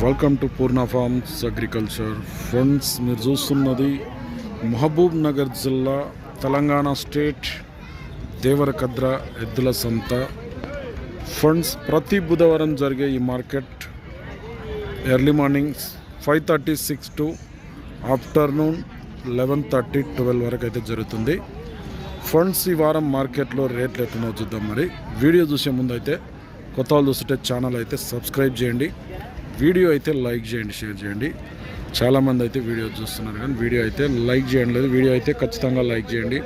Welcome to Purna farms agriculture friends మీరు చూస్తున్నది మహబూబ్ నగర్ జిల్లా తెలంగాణ స్టేట్ దేవరకద్ర ఎద్దుల సంత. ఫ్రెండ్స్ ప్రతి బుధవారం జరిగే ఈ market early morning five thirty six to afternoon eleven thirty twelve వరకు అయితే జరుగుతుంది. ఫండ్స్ ఈ వారం మార్కెట్లో రేట్లు ఎట్లనో చూద్దాం మరి. వీడియో చూసే ముందు అయితే కొత్త వాళ్ళు చూస్తుంటే ఛానల్ అయితే సబ్స్క్రైబ్ చేయండి. వీడియో అయితే లైక్ చేయండి షేర్ చేయండి. చాలామంది అయితే వీడియో చూస్తున్నారు కానీ వీడియో అయితే లైక్ చేయండి లేదు. వీడియో అయితే ఖచ్చితంగా లైక్ చేయండి.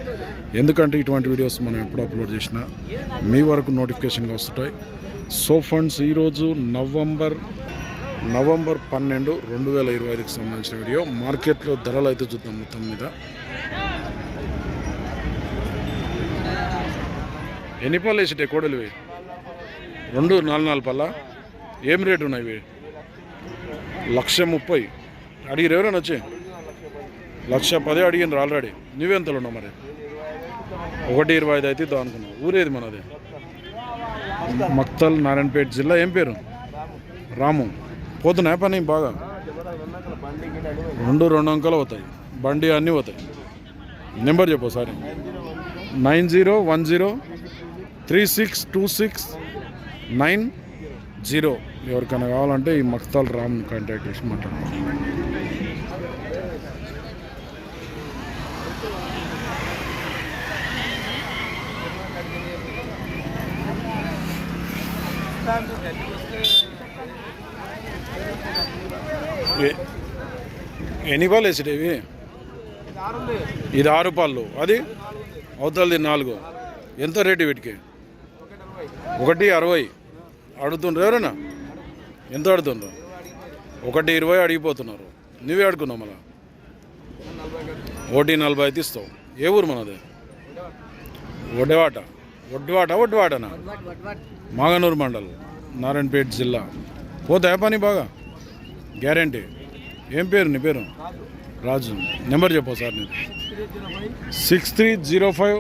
ఎందుకంటే ఇటువంటి వీడియోస్ మనం ఎప్పుడు అప్లోడ్ చేసినా మీ వరకు నోటిఫికేషన్గా వస్తుంటాయి. సో ఫండ్స్ ఈరోజు నవంబర్ నవంబర్ పన్నెండు రెండు వేల ఇరవై ఐదుకి సంబంధించిన వీడియో. మార్కెట్లో ధరలు అయితే చూద్దాం మొత్తం మీద. ఎన్ని పళ్ళు వేసిటే కోడలు రెండు నాలుగు నాలుగు పళ్ళ? ఏం రేటు ఉన్నాయి ఇవి? లక్ష ముప్పై. అడిగిరు ఎవరైనా వచ్చి? లక్ష పదే అడిగినారు ఆల్రెడీ నువ్వెంతలు ఉన్నావు మరి? ఒకటి ఇరవై ఐదు అయితే ఇద్దాం అనుకున్నావు. ఊరేది మనది? మక్తల్ నారాయణపేట జిల్లా. ఏం పేరు? రాము. పోతున్నాయి పని బాగా? రెండు రెండు అంకెలు అవుతాయి బండి అన్నీ పోతాయి. నెంబర్ చెప్పు sir nine zero one zero three six two six nine zero. ఎవరికైనా కావాలంటే ఈ మక్తాల్ రామ్ కాంటాక్ట్ చేసి మాట్లాడండి ఎన్ని పాలు వేసాడు ఇది ఆరు పాలు అది? అవతలది నాలుగు. ఎంత రేటు వీటికి? ఒకటి అరవై. అడుగుతుండ్రు ఎవరైనా ఎంత అడుగుతుండ్రు ఒకటి ఇరవై అడిగిపోతున్నారు. నువ్వే అడుగున్నావు మళ్ళా? ఒకటి నలభై అయితే ఇస్తావు. ఏ ఊరు మనది? ఒడ్డవాట ఒడ్డవాట ఒడ్డవాటనా మాగనూరు మండల్ నారాయణపేట జిల్లా. పోతాయా పని బాగా? గ్యారంటీ. ఏం పేరు నీ పేరు? రాజు. నెంబర్ చెప్పు సార్ నేను six three zero five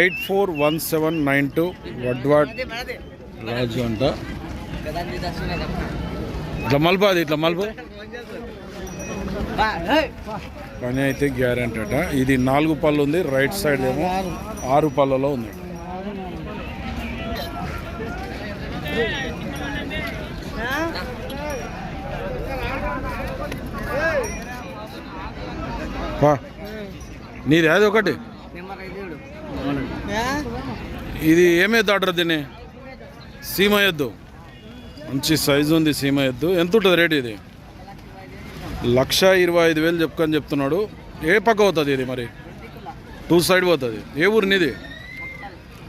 eight four one seven nine two Vadwad Raju అంట. ఇట్లా మలుపు అది ఇట్లా మలుపు? పని అయితే గ్యారంటీ అట ఇది నాలుగు పళ్ళు ఉంది రైట్ సైడ్ ఏమో ఆరు పళ్ళలో ఉంది. నీది అది ఒకటి. ఇది ఏమేది ఆర్డర్ దీన్ని? సీమ ఎద్దు మంచి సైజు ఉంది సీమ ఎద్దు. ఎంత ఉంటుంది రేట్ ఇది? లక్ష ఇరవై ఐదు వేలు చెప్పుకొని చెప్తున్నాడు. ఏ పక్క పోతుంది ఇది మరి? టూ సైడ్ పోతుంది. ఏ ఊరు నీది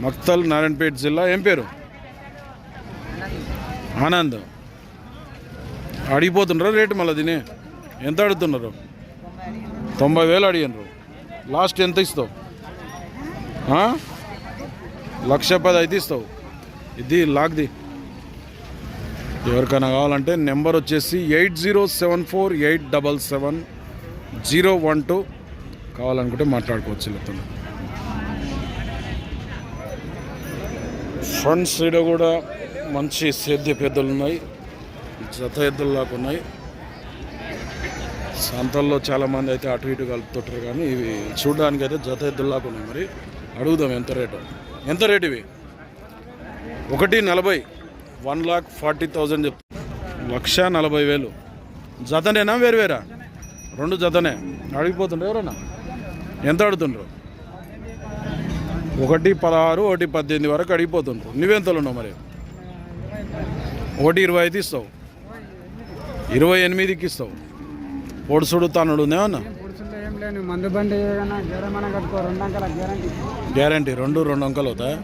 మక్తల్ నారాయణపేట జిల్లా. ఏం పేరు? ఆనంద్. అడిగిపోతుండ్రా రేటు మళ్ళీ దీని ఎంత అడుగుతున్నారు? తొంభై వేలు అడిగినారు లాస్ట్ ఎంత ఇస్తావు? లక్ష పది అయితే ఇస్తావు. ఇది లాక్ది. ఎవరికైనా కావాలంటే నెంబర్ వచ్చేసి eight zero seven four eight double seven zero one two. కావాలనుకుంటే మాట్లాడుకోవచ్చు వీళ్ళతో ఫ్రంట్ సైడ్ కూడా మంచి సేద్య పెద్దలు ఉన్నాయి. జత ఎద్దులు లాగా ఉన్నాయి. సంతల్లో చాలామంది అయితే అటు ఇటు కలుపుతుంటారు కానీ ఇవి చూడడానికి అయితే జత ఎద్దుల్లాగా ఉన్నాయి. మరి అడుగుదాం ఎంత రేటు. ఎంత రేటు ఇవి? ఒకటి నలభై. వన్ లాక్ ఫార్టీ థౌజండ్ చెప్ లక్ష నలభై వేలు. జతనేనా వేరు వేరా రెండు జతనే. అడిగిపోతుండ్రు ఎవరన్నా? ఎంత అడుగుతుండ్రు? ఒకటి పదహారు ఒకటి పద్దెనిమిది వరకు అడిగిపోతుండ్రు. నువ్వెంతలు ఉన్నావు మరి? ఒకటి ఇరవై ఐదు ఇస్తావు. ఇరవై ఎనిమిదికి ఇస్తావు. పొడుసుడు తనుడు ఉందేమన్నా పురుషుల్లో ఏం లేని మందు బండి ఏదైనా జ్వరమైన కట్టుకో రెండు అంకల గ్యారంటీ రెండు రెండు అంకలు అవుతాయి?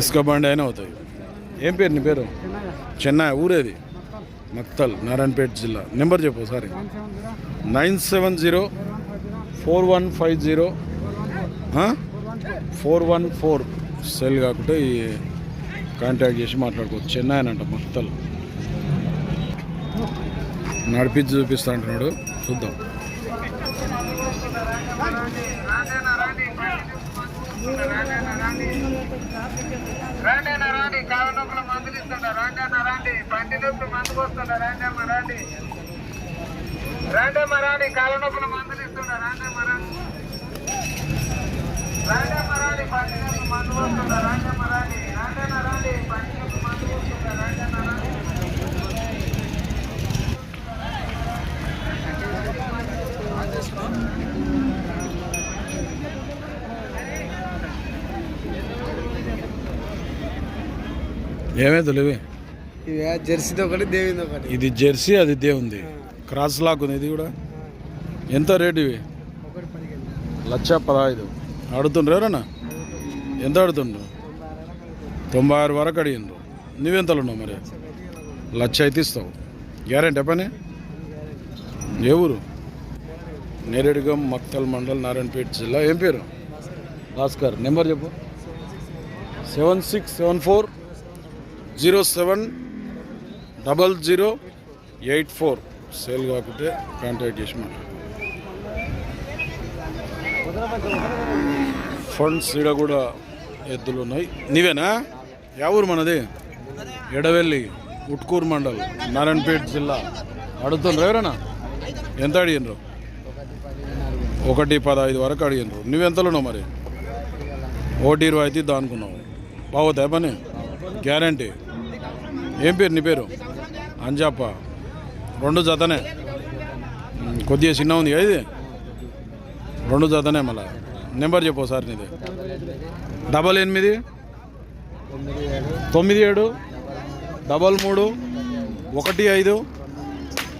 ఇసుక బండి అయినా అవుతాయి. ఏం పేరు నీ పేరు? చెన్నై ఊరేది? మక్తల్ నారాయణపేట జిల్లా. నెంబర్ చెప్పు sir one seven zero nine seven zero four one five zero. Four one four. Cell కాకుంటే ఈ కాంటాక్ట్ చేసి మాట్లాడుకోవచ్చు. చెన్నై అని అంట మక్తల్ నడిపించి చూపిస్తా అంటున్నాడు చూద్దాం. రండి రాండి అన్న రాండి. కాళ్ళ నొప్పులు మందులు ఇస్తున్నా రాండి అన్న రాండి. పంటి నొప్పులు మందుకు వస్తున్నా రాండి అమ్మ రాండి. రాండి అమ్మ రాండి. కాళ్ళ నొప్పులు మందులు ఇస్తున్నా రాండి అమ్మ రాండి. రాండి అమ్మ రాండి. పంటి నొప్పులు మందు వస్తున్నా రాండి అమ్మ రాండి. రాండి అన్న రాండి. పంటి ఏమైంది లేవి ఇవి జెర్సీది ఒకటి దేవింది ఒకటి. ఇది జెర్సీ అది దేవుంది. క్రాస్ లాక్ ఉంది ఇది కూడా. ఎంత రేటు ఇవి? లక్ష పదహైదు. అడుగుతుండ్రు ఎవరన్నా? ఎంత అడుగుతుండ్రు? తొంభై ఆరు వరకు అడిగిండ్రు. నువ్వెంతలు ఉన్నావు మరి? లక్ష అయితే ఇస్తావు. గ్యారెంటీ పని? ఏ ఊరు? నేరేడుగం మక్తల్ మండల్ నారాయణపేట జిల్లా. ఏం పేరు? భాస్కర్. నెంబర్ చెప్పు. Seven six seven four zero seven double zero eight four. Cell కాకుంటే కాంటాక్ట్ చేసి ఫండ్స్ ఈడ కూడా ఎద్దులు ఉన్నాయి. నీవేనా? యా ఊరు మనది? ఎడవెల్లి ఉట్కూరు మండల్ నారాయణపేట జిల్లా. అడుగుతుండ్రు ఎవరన్నా ఎంత అడిగినరు ఒకటి పదహైదు వరకు అడిగినరు నువ్వెంతలో ఉన్నావు మరి? ఒకటి ఇరవై అయితే దానుకున్నావు బాగోతాయి పని? గ్యారంటీ. ఏం పేరు? నీ పేరు? అంజాప రెండు జతనే. కొద్దిగా చిన్న ఉంది ఇది? రెండు జతనే మళ్ళా. నెంబర్ చెప్పు సార్ నీది. డబల్ ఎనిమిది. తొమ్మిది ఏడు. డబల్ మూడు. ఒకటి ఐదు.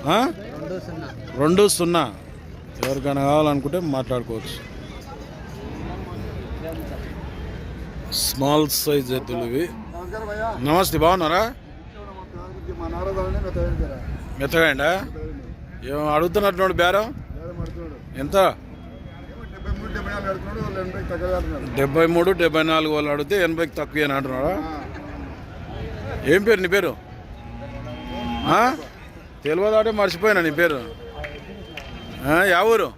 రెండు సున్నా రెండు సున్నా. ఎవరికైనా కావాలనుకుంటే మాట్లాడుకోవచ్చు. స్మాల్ సైజ్ ఎద్దులు ఇవి. నమస్తే బాగున్నారా? మెత్తగాయండా ఏం అడుగుతున్నట్టున్నాడు బేరం? ఎంత? డెబ్బై మూడు డెబ్బై నాలుగు వాళ్ళు అడిగితే ఎనభైకి తక్కువ అని అంటున్నాడా? ఏం పేరు నీ పేరు? తెలియదాటే మర్చిపోయినా నీ పేరు. యా ఊరు?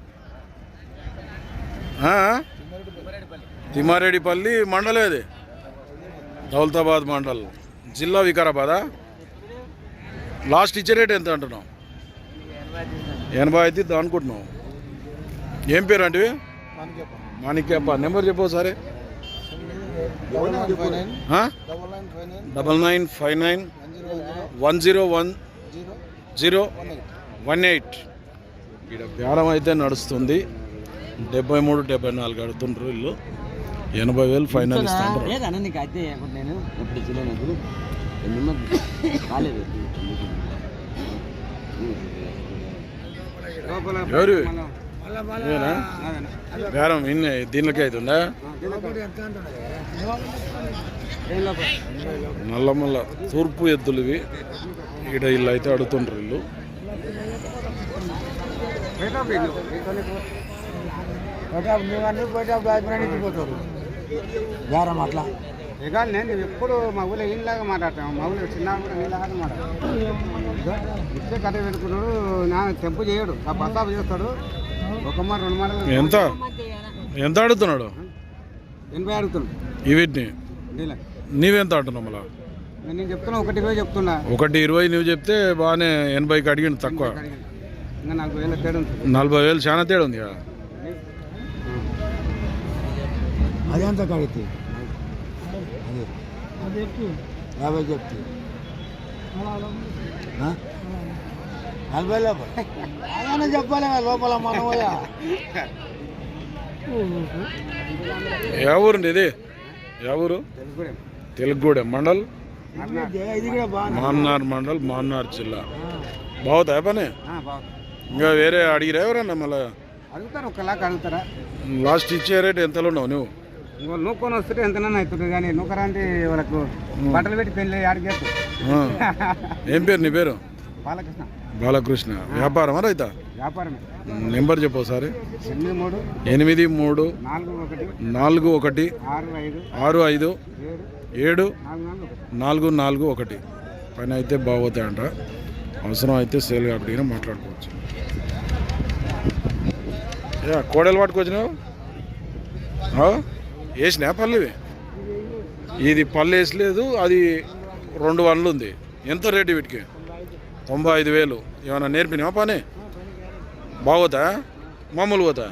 తిమ్మారెడ్డిపల్లి. మండలం ఇది దౌలతాబాద్ మండల్. జిల్లా వికారాబాదా లాస్ట్ ఇచ్చే రేట్ ఎంత అంటున్నావు? ఎనభై అయితే అనుకుంటున్నావు. ఏం పేరు అంటే మాణిక్యప్ప. నెంబర్ చెప్పు సరే double nine five nine one zero one zero one eight. ఇక్కడ బేరం అయితే నడుస్తుంది. డెబ్బై మూడు డెబ్బై నాలుగు అడుగుతుండ్రు ఇల్లు. ఎనభై వేలు ఫైనల్ ఇస్తుండ్రు లేదన్న నీకు అయితే నేను ఇప్పుడు చిన్నప్పుడు కాలేదు ఎవరు? బేరం ఇన్ని దీనికే అవుతుందా నల్లమల్ల తూర్పు ఎద్దులు ఇవి ఇక్కడ ఇల్లు అయితే అడుగుతుండ్రు ఇల్లు గారం అట్లా ఇక నేను ఎప్పుడు మా ఊళ్ళో ఈయనలాగా మాట్లాడతాను మా ఊళ్ళో చిన్న కూడా నీలాగా మాట్లాడతాను ఇచ్చే కథ పెట్టుకున్నాడు నా తెంపు చేయడు ఆ బస్తాపు చేస్తాడు. ఒక మాట రెండు మాటలు ఎంత? ఎంత అడుగుతున్నాడు? ఎనభై అడుగుతున్నాడు. వీటిని? డీలే నీవెంత అంటున్నావు మళ్ళా? నేను చెప్తున్నా ఒకటి ఇరవై చెప్తున్నా. ఒకటి ఇరవై నువ్వు చెప్తే బాగానే ఎనభైకి అడిగిండు తక్కువ. ఇంకా నాకు వేల తేడా నలభై వేలు చాలా తేడా ఉంది కదా అది ఎంత కడితే? అదే. యాభై చెప్తే. నలభై లోపల. అలానే చెప్పాలి లోపల మనమయ్యా ఏ ఊరండి ఇది? ఏ ఊరు? తెలుగుడే తెలుగుగూడెం మండల్? మాన్నార్ మండల్ మాన్నార్ జిల్లా. బాగుతాయి పని? ఇంకా వేరే అడిగిరా ఎవరన్నా మళ్ళీ? అడుగుతారు ఒకలాగా అడుగుతారా? లాస్ట్ ఇచ్చే రేట్ ఎంతలో ఉన్నావు నువ్వు? నూకొని వస్తుంటే ఎంతనన్నా అవుతుంది కానీ నూకరాంటి వాళ్ళకు బట్టలు పెట్టి పెళ్ళి ఆడికేస్తు ఆ. ఏం పేరు నీ పేరు? బాలకృష్ణ. బాలకృష్ణ. వ్యాపారమా రైతా? వ్యాపారమే. నెంబర్ చెప్పు ఒకసారి. ఎనిమిది మూడు ఎనిమిది మూడు నాలుగు ఒకటి నాలుగు ఒకటి ఆరు ఐదు ఆరు ఐదు ఏడు నాలుగు నాలుగు ఒకటి. పని అయితే బాగోతాయంట అవసరం అయితే సేల్ కాబట్టి మాట్లాడుకోవచ్చు. కోడలు పట్టుకొచ్చినావు? వేసినా పల్లెవి ఇది పల్లె వేసలేదు అది రెండు వన్లు ఉంది. ఎంత రేటు వీటికి? తొంభై ఐదు వేలు. ఏమైనా నేర్పినావా పని? బాగోతా? మామూలు పోతా?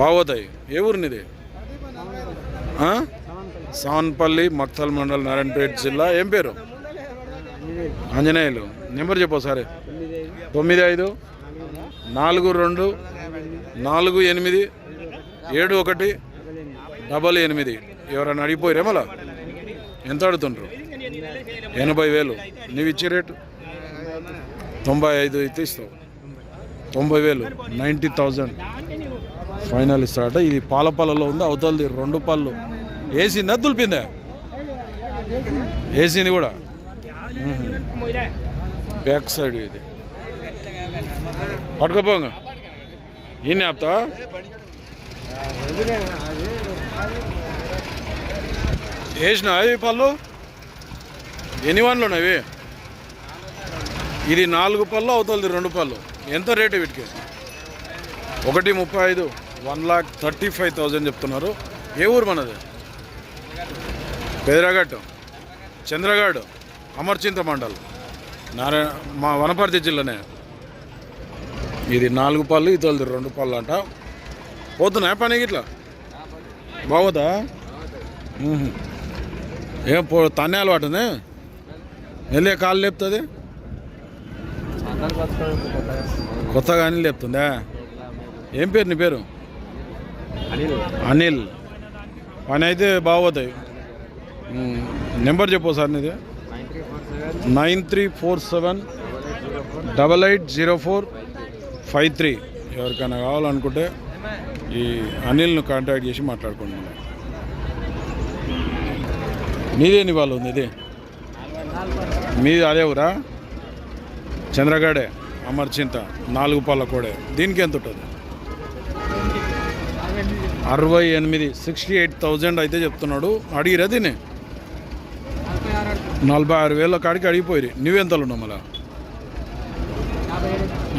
బాగోతాయి. ఏ ఊరినిది? సావన్పల్లి మక్తల్ మండల్ నారాయణపేట జిల్లా. ఏం పేరు? ఆంజనేయులు. నెంబర్ చెప్పు సరే తొమ్మిది ఐదు నాలుగు రెండు నాలుగు ఎనిమిది ఏడు ఒకటి డబల్ ఎనిమిది. ఎవరైనా అడిగిపోయారే మళ్ళా? ఎంత అడుగుతుండ్రు? ఎనభై వేలు. నువ్వు ఇచ్చే రేటు? తొంభై ఐదు అయితే ఇస్తావు. తొంభై వేలు. Ninety thousand. ఫైనల్ ఇస్తాడట ఇది పాల పళ్ళలో ఉంది అవతలది రెండు పళ్ళు. వేసిందా దులిపిందా? వేసింది కూడా? బ్యాక్ సైడ్ ఇది. పట్టుకోపోంగా. ఈయన ఆపుతా వేసినా అవి పళ్ళు? ఎన్ని వన్లు ఉన్నవి ఇది నాలుగు పళ్ళు అవుతుంది రెండు పళ్ళు. ఎంత రేటు వీటికి? ఒకటి ముప్పై ఐదు one lakh thirty five thousand చెప్తున్నారు. ఏ ఊరు మనది? బెదరగట్టు చంద్రగాడు అమర్చింత మండల్. నారాయణ మా వనపర్తి జిల్లానే. ఇది నాలుగు పళ్ళు ఇది రెండు పళ్ళు అంట. పోతున్నాయి పనికి ఇట్లా బాగోదా. ఏం పో తన్నే అలవాటునే? వెళ్ళే కాలు లేపుతుంది? కొత్తగా అనిల్ లేపుతుందా? ఏం పేరు నీ పేరు? అనిల్. పని అయితే బాగోతాయి. నెంబర్ చెప్పు సార్ నీది. Nine three four seven double eight zero four five three. ఎవరికైనా కావాలనుకుంటే ఈ అనిల్ను కాంటాక్ట్ చేసి మాట్లాడుకోండి మీదేని వాళ్ళు ఉంది ఇది? మీది అదే ఊరా? చంద్రగాడే అమర్చింత నాలుగు పళ్ళ కోడే. దీనికి ఎంత ఉంటుంది? అరవై ఎనిమిది సిక్స్టీ ఎయిట్ థౌజండ్ అయితే చెప్తున్నాడు. అడిగిరా దీన్ని? నలభై ఆరు వేల కాడికి అడిగిపోయి నువ్వెంతలు ఉన్నావు మళ్ళా?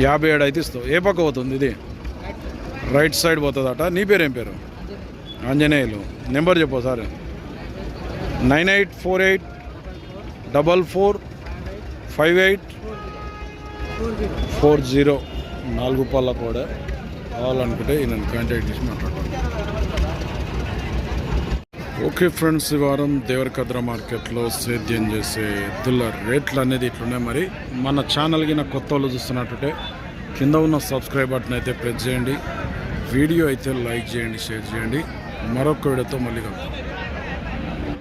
యాభై ఏడు. అయితే ఇస్తావు. ఏ పక్క అవుతుంది ఇది? రైట్ సైడ్ పోతుందట. నీ పేరు ఏం పేరు? ఆంజనేయులు. నెంబర్ చెప్పు sir nine eight four eight double four five eight four zero. నాలుగు పళ్ళ కూడా. కావాలనుకుంటే ఈయనను కాంటాక్ట్ చేసి మాట్లాడతాను. ఓకే ఫ్రెండ్స్ ఈ వారం దేవరకద్ర మార్కెట్లో సేద్యం చేసే ఎద్దుల రేట్లు అనేది ఇట్లున్నాయి. మరి మన ఛానల్కి నా కొత్త వాళ్ళు చూస్తున్నట్టుంటే కింద ఉన్న సబ్స్క్రైబ్ బటన్ అయితే ప్రెస్ చేయండి. వీడియో అయితే లైక్ చేయండి షేర్ చేయండి. మరొక వీడియోతో మళ్ళీ కలుగుతాం